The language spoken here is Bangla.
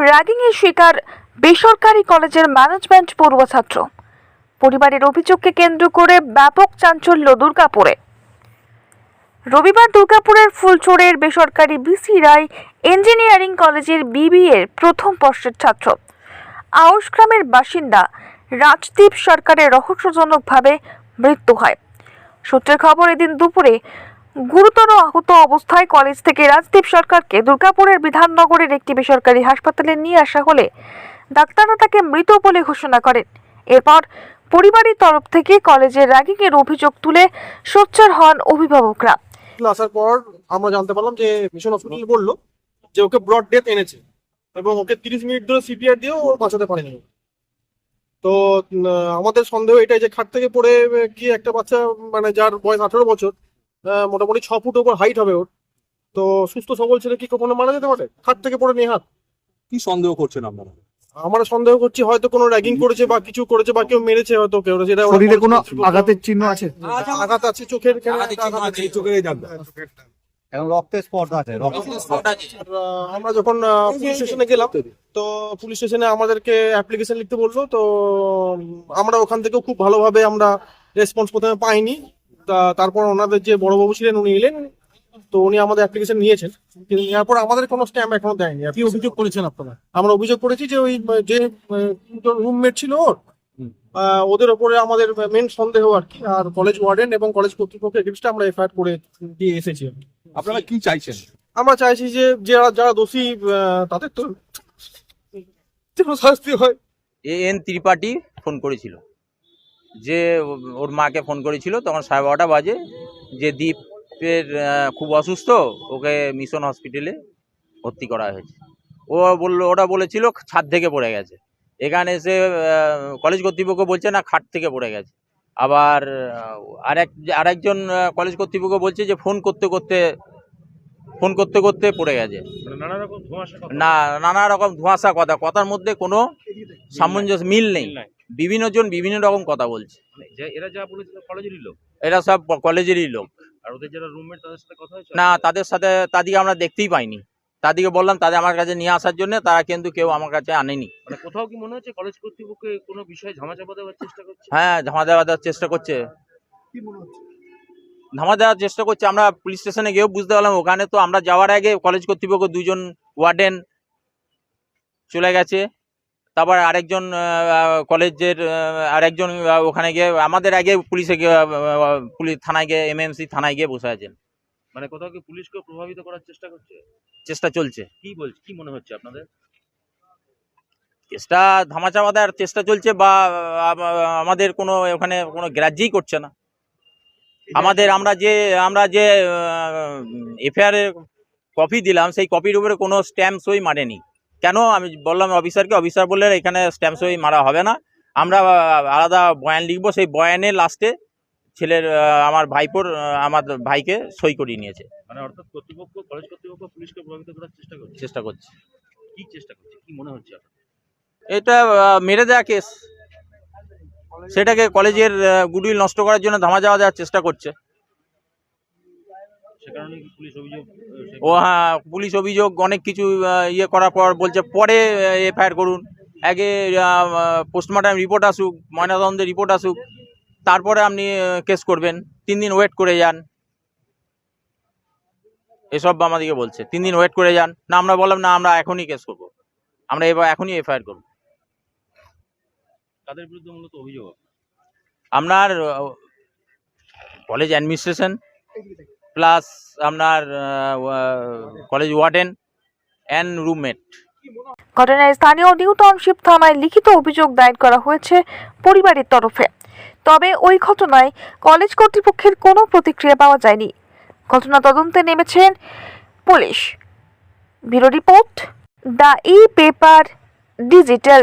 র্যাগিংয়ের শিকার বেসরকারি কলেজের ম্যানেজমেন্ট পড়ুয়া ছাত্র। পরিবারের অভিযোগকে কেন্দ্র করে ব্যাপক চাঞ্চল্য দুর্গাপুরে। রবিবার দুর্গাপুরের ফুলচোরের বেসরকারি বিসি রায় ইঞ্জিনিয়ারিং কলেজের বিবিএর প্রথম বর্ষের ছাত্র। আউশ গ্রামের বাসিন্দা রাজদীপ সরকারের রহস্যজনকভাবে মৃত্যু হয়। সূত্রের খবর, এদিন দুপুরে গুরুতর আহত অবস্থায় কলেজ থেকে রাজদীপ সরকারকে দুর্গাপুরের বিধাননগরের একটি বেসরকারি হাসপাতালে নিয়ে আসা হলে ডাক্তাররা তাকে মৃত বলে ঘোষণা করেন। এরপর পরিবারের তরফ থেকে কলেজের র্যাগিংয়ের অভিযোগ তুলে সোচ্চার হন অভিভাবকরা। আসার পর আমরা জানতে পারলাম যে মিশন হসপিটাল বলল যে ওকে ব্রড ডেথ এনেছে এবং ওকে তিরিশ মিনিট ধরে সিপিআর দিয়েও ও বাঁচাতে পারেনি। তো আমাদের সন্দেহ এটাই যে খাট থেকে পড়ে কি একটা বাচ্চা মানে যার বয়স আঠারো বছর মোটামুটি ছ ফুট ওপর হাইট হবে ওর। তো সুস্থ সবল ছেলে কি কখনো মারা যেতে পারে? খাট থেকে পড়ে নেহাত। কি সন্দেহ করছেন আপনারা? আমরা সন্দেহ করছি হয়তো কোনো র্যাগিং করেছে বা কিছু করেছে বা কেউ মেরেছে হয়তো কেউ সেটা শরীরে কোনো আঘাতের চিহ্ন আছে? আঘাত আছে চোখের। চোখের। এখন রক্তের স্পট আছে আমরা যখন পুলিশ স্টেশনে গেলাম তো পুলিশ স্টেশনে আমাদেরকে অ্যাপ্লিকেশন লিখতে বলল তো আমরা ওখান থেকেও খুব ভালোভাবে আমরা রেসপন্স প্রথমে পাইনি। তারপর ওনাদের যে বড়বাবু ছিলেন উনি এলেন। তো উনি আমাদের অ্যাপ্লিকেশন নিয়েছেন। কিন্তু নেওয়ার পর আমাদের কোনো স্ট্যাম্প এখনও দেয়নি। কি অভিযোগ করেছেন আপনারা? আমরা অভিযোগ করেছি যে ওই যে রুমমেট ছিল ওর। আহ, ওদের ওপরে আমাদের মেন সন্দেহ আর কি। আর কলেজ ওয়ার্ডেন এবং কলেজ কর্তৃপক্ষ এগেনস্টে আমরা এফআইআর করে দিয়ে এসেছি আপনারা কি চাইছেন? আমরা চাইছি যে যারা যারা দোষী আহ, তাদের তো শাস্তি হয়। এ এন ত্রিপাঠী ফোন করেছিল। যে ওর মাকে ফোন করেছিল তখন সাড়ে বারোটা বাজে। যে দ্বীপের খুব অসুস্থ ওকে মিশন হসপিটালে ভর্তি করা হয়েছে। ও বলল ওটা বলেছিল ছাদ থেকে পড়ে গেছে। এখানে এসে কলেজ কর্তৃপক্ষ বলছে না খাট থেকে পড়ে গেছে। আবার আরেক আরেকজন কলেজ কর্তৃপক্ষ বলছে যে ফোন করতে করতে ফোন করতে করতে পড়ে গেছে। না নানা রকম ধোঁয়াশা কথা। কথার মধ্যে কোনো সামঞ্জস্য মিল নেই। বিভিন্ন জন বিভিন্ন রকম কথা বলছে। মানে এরা যা বলেছিল কলেজেরই লোক? এরা সব কলেজেরই লোক। আর ওদের যারা রুমমেট তাদের সাথে কথা হয়েছে? না তাদের সাথে তাদেরকে আমরা দেখতেই পাইনি। তাদেরকে বললাম তাদের আমার কাছে নিয়ে আসার জন্য তারা কিন্তু কেউ আমার কাছে আনেনি। মানে কোথাও কি মনে হচ্ছে কলেজ কর্তৃপক্ষ কোনো বিষয়ে ঝামাচাপা দেওয়ার চেষ্টা করছে? হ্যাঁ ধামা দেওয়ার চেষ্টা করছে। কি মনে হচ্ছে? ধামা দেওয়ার চেষ্টা করছে। আমরা পুলিশ স্টেশনে গিয়েও বুঝতে পারলাম ওখানে তো আমরা যাওয়ার আগে কলেজ কর্তৃপক্ষ দুজন ওয়ার্ডেন চলে গেছে। তারপর আরেকজন কলেজের আরেকজন ওখানে গিয়ে আমাদের আগে পুলিশে গিয়ে পুলিশ থানায় গিয়ে এমএমসি থানায় গিয়ে বসে আছেন। মানে কোথাও কি পুলিশকে প্রভাবিত করার চেষ্টা করছে? চেষ্টা চলছে। কি বলছে কি মনে হচ্ছে আপনাদের? চেষ্টা ধামাচাপা দেওয়ার চেষ্টা চলছে বা আমাদের কোনো ওখানে কোনো গ্রাহ্যই করছে না। আমাদের আমরা যে আমরা যে এফআইআর কপি দিলাম সেই কপির উপরে কোনো স্ট্যাম্প সই মারেনি। কেন? আমি বললাম অফিসারকে অফিসার বললেন এখানে স্ট্যাম্প সই মারা হবে না। আমরা আলাদা বয়ান লিখব। সেই বয়ানে লাস্টে ছেলের আমার ভাইপোর আমার ভাইকে সই করিয়ে নিয়েছে। মানে অর্থাৎ কর্তৃপক্ষ কলেজ কর্তৃপক্ষ পুলিশকে প্রভাবিত করার চেষ্টা করছে? চেষ্টা করছে। কি চেষ্টা করছে? কি মনে হচ্ছে এটা মেরে দেওয়া কেস সেটাকে কলেজের গুডউইল নষ্ট করার জন্য ধামা যাওয়া দেওয়ার চেষ্টা করছে সে কারণে কি পুলিশ অভিযোগ আহ, সে- ও হ্যাঁ পুলিশ অভিযোগ অনেক কিছু ইয়ে করার পর বলছে পরে এফআইআর করুন। আগে পোস্টমর্টম রিপোর্ট আসুক ময়নাতদন্তের রিপোর্ট আসুক তারপরে আপনি কেস করবেন। তিন দিন ওয়েট করে যান। এসব আমাদেরকে বলছে। তিন দিন ওয়েট করে যান। না আমরা বললাম না আমরা এখনই কেস করব। আমরা এবার এখনই এফআইআর করব। তাদের বিরুদ্ধে মূলত অভিযোগ আপনার? College administration. প্লাস আপনার কলেজ ওয়ার্ডেন অ্যান্ড রুমমেট ঘটনায় স্থানীয় নিউ টাউনশিপ থানায় লিখিত অভিযোগ দায়ের করা হয়েছে পরিবারের তরফে। তবে ওই ঘটনায় কলেজ কর্তৃপক্ষের কোনো প্রতিক্রিয়া পাওয়া যায়নি। ঘটনা তদন্তে নেমেছেন police. Bureau report, the e paper digital.